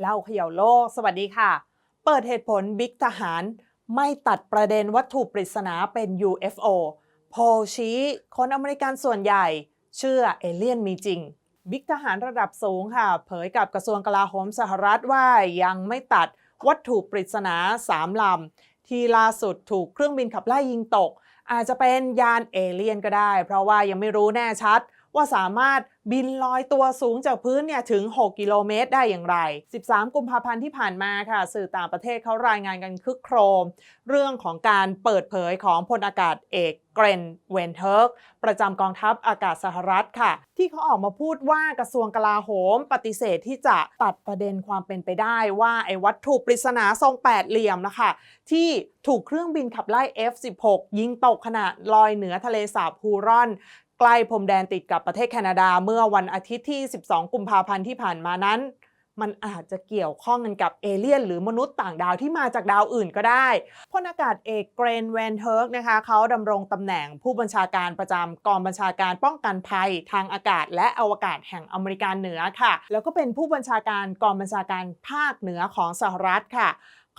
เล่าเขย่าโลก สวัสดีค่ะ เปิดเหตุผลบิ๊กทหาร ไม่ตัดประเด็นวัตถุปริศนาเป็น UFO โพลชี้คนอเมริกันส่วนใหญ่ เชื่อเอเลี่ยนมีจริง บิ๊กทหารระดับสูงค่ะ เผยกับกระทรวงกลาโหมสหรัฐว่ายังไม่ตัดวัตถุปริศนาสามลำ ที่ล่าสุดถูกเครื่องบินขับไล่ยิงตก อาจจะเป็นยานเอเลี่ยนก็ได้ เพราะว่ายังไม่รู้แน่ชัดว่าสามารถ บินลอยตัวสูงจากพื้นเนี่ยถึง 6 กิโลเมตรได้อย่างไร 13 กุมภาพันธ์ที่ผ่านมาค่ะ สื่อต่างประเทศเขารายงานกันคึกโครม เรื่องของการเปิดเผยของพลอากาศเอกเกรนเวนเทิร์กประจำกองทัพอากาศสหรัฐค่ะ ที่เขาออกมาพูดว่ากระทรวงกลาโหม ปฏิเสธที่จะตัดประเด็นความเป็นไปได้ว่าไอ้วัตถุปริศนาทรงแปดเหลี่ยมนะคะที่ถูกเครื่องบินขับไล่ F-16 ยิงตกขณะลอยเหนือทะเลสาบฮูรอน ใกล้พรมแดนติดกับประเทศแคนาดาเมื่อวันอาทิตย์ที่ 12 กุมภาพันธ์ที่ผ่านมานั้น มันอาจจะเกี่ยวข้องกันกับเอเลี่ยน หรือมนุษย์ต่างดาวที่มาจากดาวอื่นก็ได้พลอากาศเอกเกรนแวนเทิร์กนะคะเขาดำรงตำแหน่งผู้บัญชาการประจำกองบัญชาการป้องกันภัยทางอากาศ และอวกาศแห่งอเมริกาเหนือค่ะ แล้วก็เป็นผู้บัญชาการกองบัญชาการภาคเหนือของสหรัฐค่ะ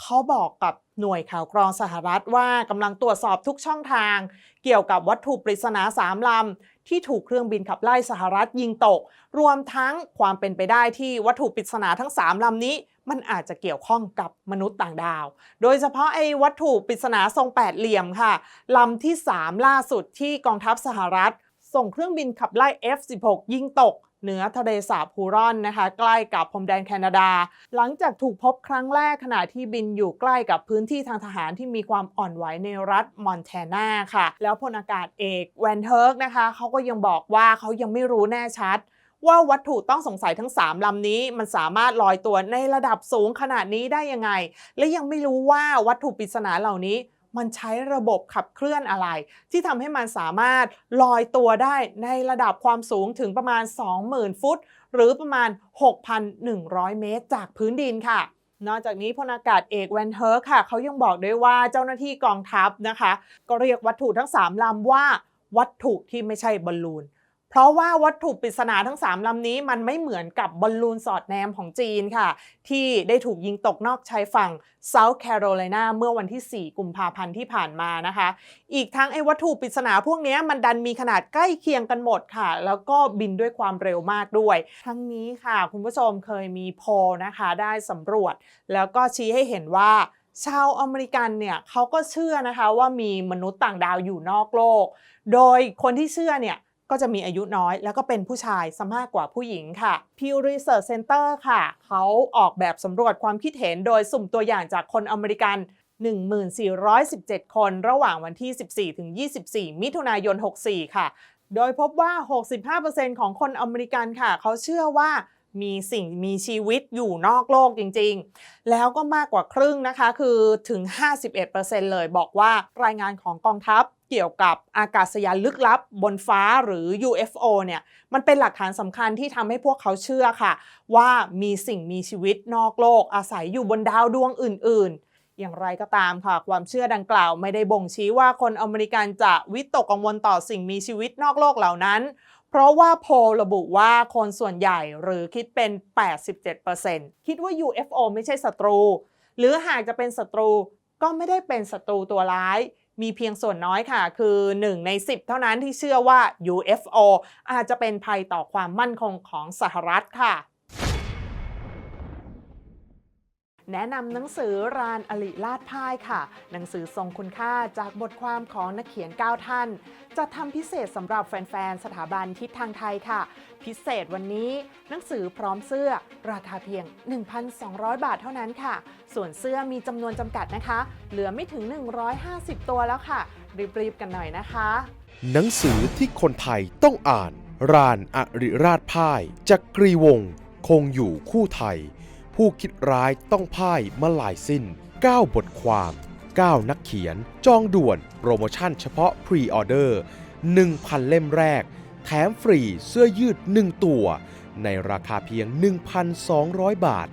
เขาบอกกับหน่วยข่าวกรองสหรัฐว่ากำลังตรวจสอบทุกช่องทาง เกี่ยวกับวัตถุปริศนาสามลำที่ถูกเครื่องบินขับไล่สหรัฐยิงตก รวมทั้งความเป็นไปได้ที่วัตถุปริศนาทั้ง 3ลำนี้ มันอาจจะเกี่ยวข้องกับมนุษย์ต่างดาว โดยเฉพาะไอ้วัตถุปริศนาทรงแปดเหลี่ยมค่ะลำที่ 3 ล่าสุดที่กองทัพสหรัฐ ส่งเครื่องบินขับไล่ F-16 ยิงตกเหนือทะเลสาบฮูรอนนะคะใกล้กับพรมแดนแคนาดา หลังจากถูกพบครั้งแรกขณะที่บินอยู่ใกล้กับพื้นที่ทางทหารที่มีความอ่อนไหวในรัฐมอนแทนาค่ะ แล้วพลอากาศเอกแวนเทิร์กนะคะเขาก็ยังบอกว่าเขายังไม่รู้แน่ชัด ว่าวัตถุต้องสงสัยทั้ง 3ลำนี้มันสามารถลอยตัวในระดับสูงขนาดนี้ได้ยังไง และยังไม่รู้ว่าวัตถุปริศนาเหล่านี้ มันใช้ระบบขับเคลื่อนอะไร ที่ทำให้มันสามารถลอยตัวได้ในระดับความสูงถึงประมาณ 20,000 ฟุต หรือประมาณ 6,100 เมตรจากพื้นดินค่ะนอกจากนี้พลอากาศเอกแวนเทิร์ค่ะ เขายังบอกด้วยว่าเจ้าหน้าที่กองทัพนะคะ ก็เรียกวัตถุทั้ง 3ลำว่า วัตถุที่ไม่ใช่บอลลูน เพราะว่าวัตถุปริศนาทั้ง 3ลำนี้มันไม่เหมือนกับบอลลูนสอดแนมของจีนค่ะ ที่ได้ถูกยิงตกนอกชายฝั่งเซาท์แคโรไลนาเมื่อวันที่ 4 กุมภาพันธ์ที่ผ่านมานะคะ อีกทั้งไอ้วัตถุปริศนาพวกนี้มันดันมีขนาดใกล้เคียงกันหมดค่ะ แล้วก็บินด้วยความเร็วมากด้วย ทั้งนี้ค่ะ คุณผู้ชมเคยมีโพลนะคะ ได้สำรวจ แล้วก็ชี้ให้เห็นว่าชาวอเมริกันเนี่ยเขาก็เชื่อนะคะว่ามีมนุษย์ต่างดาวอยู่นอกโลก โดยคนที่เชื่อเนี่ย ก็จะมีอายุน้อย แล้วก็เป็นผู้ชายซะมากกว่าผู้หญิงค่ะ Pew Research Center ค่ะ เขาออกแบบสำรวจความคิดเห็นโดยสุ่มตัวอย่างจากคนอเมริกัน 1417 คนระหว่างวันที่ 14 ถึง 24 มิถุนายน 64 ค่ะ โดยพบว่า 65%ของคนอเมริกันค่ะ เขาเชื่อว่ามีสิ่งมีชีวิตอยู่นอกโลกจริงๆ แล้วก็มากกว่าครึ่งนะคะ คือถึง 51%เลยบอกว่ารายงานของกองทัพ เกี่ยวกับอากาศยานลึกลับบนฟ้าหรือ UFO เนี่ยมันเป็นหลักฐานสำคัญที่ทำให้พวกเขาเชื่อค่ะ ว่ามีสิ่งมีชีวิตนอกโลก อาศัยอยู่บนดาวดวงอื่น ๆอย่างไรก็ตามค่ะ ความเชื่อดังกล่าวไม่ได้บ่งชี้ว่าคนอเมริกันจะวิตกกังวลต่อสิ่งมีชีวิตนอกโลกเหล่านั้น เพราะว่าโพลระบุว่าคนส่วนใหญ่หรือคิดเป็น 87%คิดว่า UFO ไม่ใช่ศัตรู หรือหากจะเป็นศัตรูก็ไม่ได้เป็นศัตรูตัวร้าย มีเพียงส่วนน้อยค่ะ คือ 1 ใน 10 เท่านั้นที่เชื่อว่า UFO อาจจะเป็นภัยต่อความมั่นคงของสหรัฐค่ะ แนะนำหนังสือรานอลิลาดพ่ายค่ะ หนังสือทรงคุณค่าจากบทความของนักเขียน 9 ท่าน จะทำพิเศษสำหรับแฟน ๆ สถาบันทิศทางไทยค่ะ พิเศษวันนี้หนังสือพร้อมเสื้อราคาเพียง 1,200 บาทเท่านั้นค่ะ ส่วนเสื้อมีจำนวนจำกัดนะคะ เหลือไม่ถึง 150 ตัวแล้วค่ะ รีบ ๆ กันหน่อยนะคะ หนังสือที่คนไทยต้องอ่าน รานอริราชพ่ายจักรีวงศ์คงอยู่คู่ไทย ผู้คิดร้ายต้องพ่ายมาลายสิ้น 9 บทความ 9 นักเขียน จองด่วน โปรโมชั่นเฉพาะพรีออเดอร์ 1,000 เล่มแรก แถมฟรีเสื้อยืด 1 ตัว ในราคาเพียง 1,200 บาท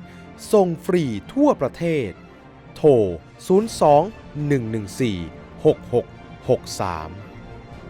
ส่งฟรีทั่วประเทศ โทร 02 114 6663